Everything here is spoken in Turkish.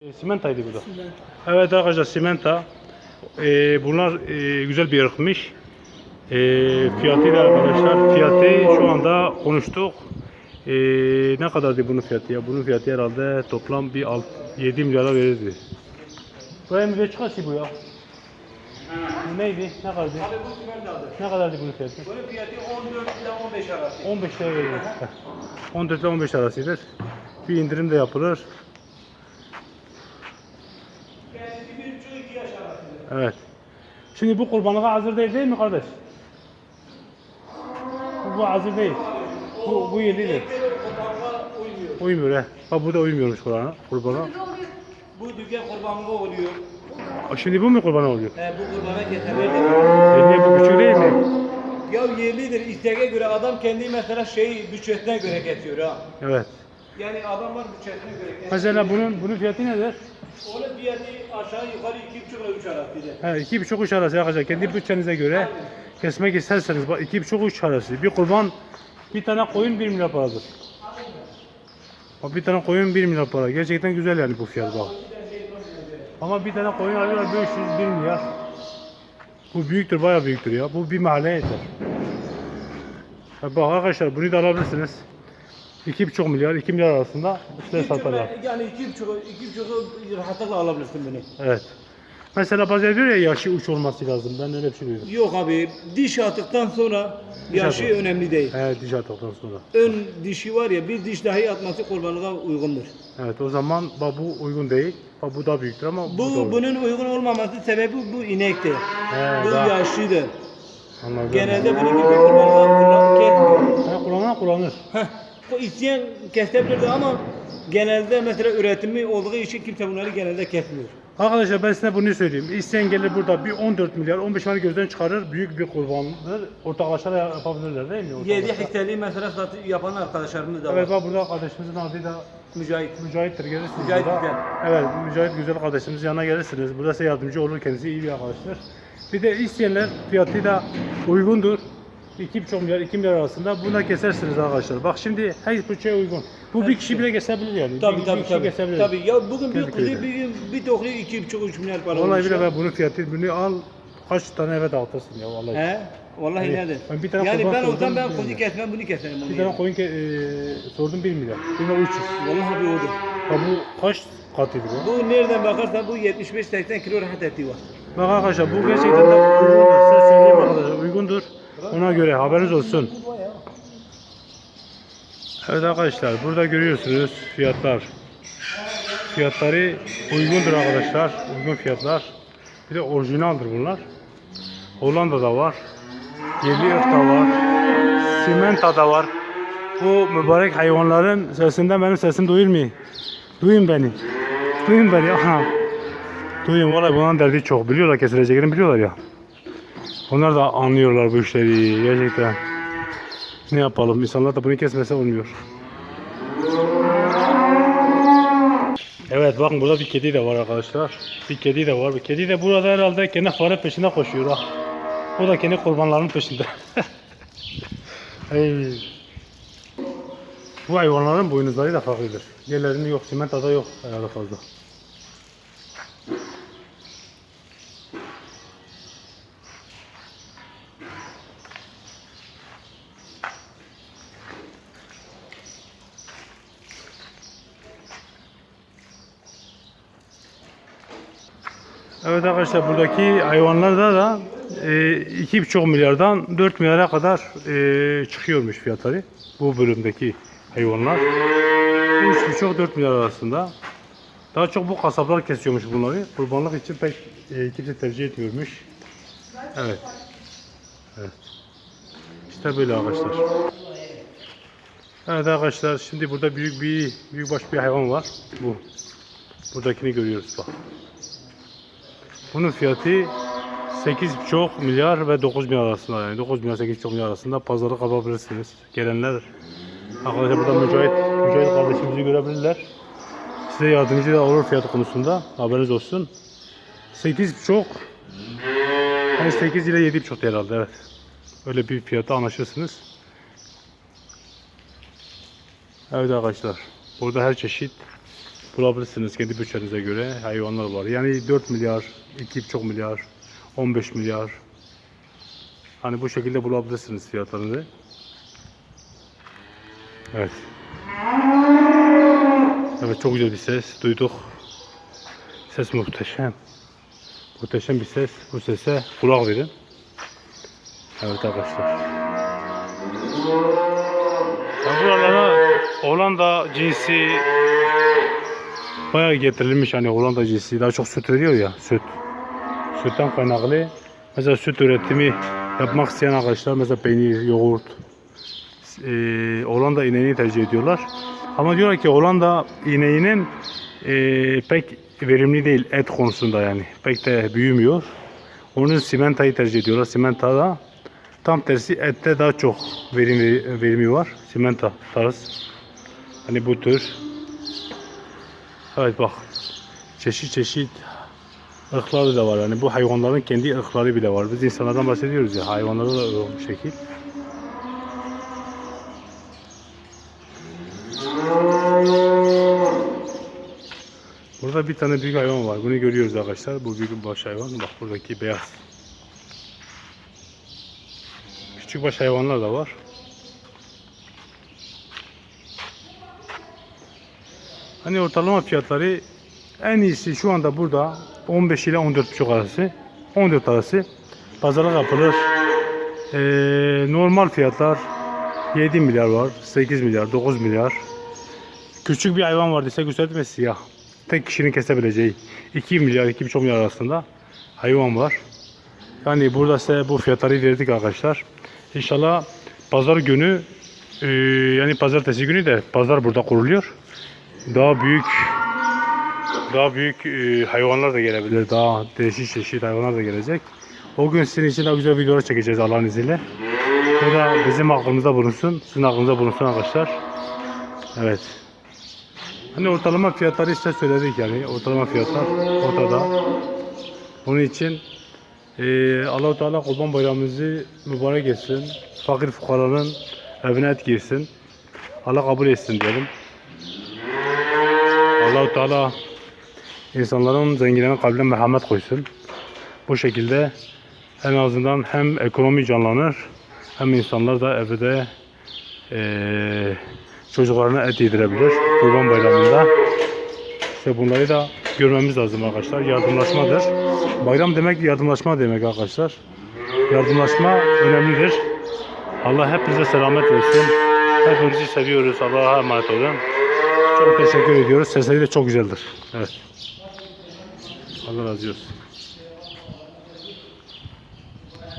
E, Simentaydı bu da. Evet arkadaşlar simenta. E, bunlar e, güzel bir ırkmış. E, fiyatıyla arkadaşlar. Fiyatı şu anda konuştuk. E, ne kadardı bunun fiyatı ya? Bunun fiyatı herhalde toplam bir alt, 7 milyara verirdi. Buraya mı bir çıkarsa bu ya? Bu neydi? Ne kadardı? Ne kadardı bunun fiyatı? Bunun fiyatı 14 ile 15 arası. 15 lira veriyor. 14 ile 15 arasıdır. Bir indirim de yapılır. Evet. Şimdi bu kurbanlığa hazır değil değil mi kardeş? Bu, bu hazır değil. Bu, bu kurbanlığa uymuyor. He. Bak bu da uymuyormuş kurbana. kurbana. Bu dügen kurbanlığa oluyor. Aa, Şimdi bu mu kurbana oluyor? He, bu kurbana keserlerdir. E niye bu küçük değil mi? Ya yerlidir. İsteğe göre adam kendi mesela şey bütçesine göre kesiyor ha. Evet. Yani adamlar bütçesine göre. Mesela bunun bunun fiyatı nedir? Onun fiyatı aşağı yukarı iki buçuk ile üç arasıydı. He, iki buçuk üç arası arkadaşlar. Kendi bütçenize göre kesmek isterseniz bak iki buçuk üç arası. Bir kurban bir tane koyun bir milyar paradır. Bak bir tane koyun bir milyar para. Gerçekten güzel yani bu fiyat bak. Ama bir tane koyun alıyorlar 500 1 milyar. Bu büyüktür bayağı büyüktür ya. Bu bir mahalleye yeter. Bak arkadaşlar bunu da alabilirsiniz. 2,5 milyar 2 milyar arasında size satarlar. Yani iki buçuk, iki buçuk rahatlıkla alabilirsin bunu. Evet. Mesela bazen diyor ya yaşı uç olması lazım. Ben öyle bir şey duydum. Yok abi diş attıktan sonra Diş yaşı atmak. önemli değil. He diş attıktan sonra. Ön dişi var ya bir diş dahi atması kurbanlığa uygundur. Evet o zaman bak bu uygun değil. Bak bu da büyüktür ama bu, Bu da uygun. bunun uygun olmaması sebebi bu inektir. He, Bu daha- yaşlıdır. Anladım. Genelde bunun gibi kurbanlığa kullan kesmiyor. He, kullanan kullanır. Heh, isteyen kesebilirdi ama genelde mesela üretimi olduğu için kimse bunları genelde kesmiyor. Arkadaşlar ben size bunu söyleyeyim. İsteyen gelir burada bir 14 milyar 15 milyar gözden çıkarır. Büyük bir kurbandır. Ortaklaşa da yapabilirler değil mi? 7 Ortaklaşa. hisseli mesela satı yapan arkadaşlarımız da var. Evet bak burada kardeşimizin adı da Mücahit. Mücahit'tir. Gelirsiniz Mücahit burada. Güzel. Evet Mücahit Güzel kardeşimiz yanına gelirsiniz. Burada size yardımcı olur. Kendisi iyi bir arkadaştır. Bir de isteyenler fiyatı da uygundur. 2,5 milyar 2 milyar arasında buna kesersiniz arkadaşlar. Bak şimdi her bütçeye uygun. Bu bir kişi bile kesebilir yani. Tabii bir, tabii bir kişi tabii. kesebilir. Tabii ya bugün bir Kendi kuzu köyde. bir, bir toklu iki buçuk üç milyar para Vallahi olmuş bile ya. ben bunun fiyatı bunu al kaç tane eve dağıtırsın ya vallahi. He? Vallahi Yani nedir? ben bir tane yani kurban ben olsam sordum, ben kuzu kesmem bunu keserim. onu Bir tane koyun ke- e, sordum 1 milyar. 1 milyar 300. Vallahi bir odur. Ya bu kaç katıydı bu? Bu nereden bakarsan bu 75-80 kilo rahat eti var. Bak arkadaşlar bu gerçekten de uygundur. Size söyleyeyim arkadaşlar uygundur. Ona göre haberiniz olsun. Evet arkadaşlar burada görüyorsunuz fiyatlar. Fiyatları uygundur arkadaşlar. Uygun fiyatlar. Bir de orijinaldir bunlar. Hollanda'da var. Yerli ırk da var. Simenta da var. Bu mübarek hayvanların sesinden benim sesim duyulmuyor. Duyun beni. Duyun beni. Aha. Duyun vallahi bunların derdi çok. Biliyorlar kesileceklerini biliyorlar ya. Onlar da anlıyorlar bu işleri gerçekten. Ne yapalım? İnsanlar da bunu kesmese olmuyor. Evet bakın burada bir kedi de var arkadaşlar. Bir kedi de var. Bir kedi de burada herhalde kendi fare peşinde koşuyor ha. O da kendi kurbanlarının peşinde. Ey. Bu hayvanların boynuzları da farklıdır. Yerlerinde yok, simentada yok herhalde fazla. Evet arkadaşlar buradaki hayvanlarda da e, iki buçuk milyardan 4 milyara kadar e, çıkıyormuş fiyatları. Bu bölümdeki hayvanlar. 3,5-4 milyar arasında. Daha çok bu kasaplar kesiyormuş bunları. Kurbanlık için pek e, kimse tercih etmiyormuş. Evet. Evet. İşte böyle arkadaşlar. Evet arkadaşlar şimdi burada büyük bir büyükbaş bir hayvan var. Bu. Buradakini görüyoruz bak. Bunun fiyatı 8,5 milyar ve 9 milyar arasında yani 9 milyar 8,5 milyar arasında pazarlık yapabilirsiniz. Gelenler arkadaşlar burada Mücahit, Mücahit kardeşimizi görebilirler. Size yardımcı da olur fiyatı konusunda haberiniz olsun. 8,5 yani 8 ile 7,5 herhalde evet. Öyle bir fiyata anlaşırsınız. Evet arkadaşlar burada her çeşit bulabilirsiniz kendi bütçenize göre hayvanlar var. Yani 4 milyar, 2,5 milyar, 15 milyar. Hani bu şekilde bulabilirsiniz fiyatlarını. Evet. Evet çok güzel bir ses duyduk. Ses muhteşem. Muhteşem bir ses. Bu sese kulak verin. Evet arkadaşlar. Buralara Hollanda cinsi bayağı getirilmiş hani Hollanda cinsi daha çok süt veriyor ya süt. Sütten kaynaklı. Mesela süt üretimi yapmak isteyen arkadaşlar mesela peynir, yoğurt, e, Hollanda ineğini tercih ediyorlar. Ama diyorlar ki Hollanda ineğinin e, pek verimli değil et konusunda yani. Pek de büyümüyor. Onun simentayı tercih ediyorlar. Simenta da tam tersi ette daha çok verim verimi var. Simenta tarz. Hani bu tür. Evet bak. Çeşit çeşit ırkları da var. Yani bu hayvanların kendi ırkları bile var. Biz insanlardan bahsediyoruz ya. Hayvanlarda da bir şekil. Burada bir tane büyük hayvan var. Bunu görüyoruz arkadaşlar. Bu büyük baş hayvan. Bak buradaki beyaz. Küçük baş hayvanlar da var. Hani ortalama fiyatları en iyisi şu anda burada 15 ile 14,5 arası. 14 arası. Pazarlık yapılır. Ee, normal fiyatlar 7 milyar var. 8 milyar, 9 milyar. Küçük bir hayvan var dese gösterme siyah. Tek kişinin kesebileceği 2 milyar 2,5 milyar arasında hayvan var. Yani burada size bu fiyatları verdik arkadaşlar. İnşallah pazar günü e, yani pazartesi günü de pazar burada kuruluyor. Daha büyük daha büyük e, hayvanlar da gelebilir. Daha değişik çeşit hayvanlar da gelecek. O gün sizin için daha güzel videolar çekeceğiz Allah'ın izniyle. Bu da bizim aklımızda bulunsun. Sizin aklınızda bulunsun arkadaşlar. Evet. Hani ortalama fiyatları işte söyledik yani. Ortalama fiyatlar ortada. Onun için eee Allah-u Teala Kurban Bayramımızı mübarek etsin. Fakir fukaranın evine et girsin. Allah kabul etsin diyelim. Allah-u Teala insanların zenginlerin kalbine merhamet koysun. Bu şekilde en azından hem ekonomi canlanır hem insanlar da evde eee çocuklarına et yedirebilir Kurban Bayramı'nda. İşte bunları da görmemiz lazım arkadaşlar. Yardımlaşmadır. Bayram demek yardımlaşma demek arkadaşlar. Yardımlaşma önemlidir. Allah hepinize selamet versin. Hepinizi seviyoruz. Allah'a emanet olun. Çok teşekkür ediyoruz. Sesleri de çok güzeldir. Evet. Allah razı olsun.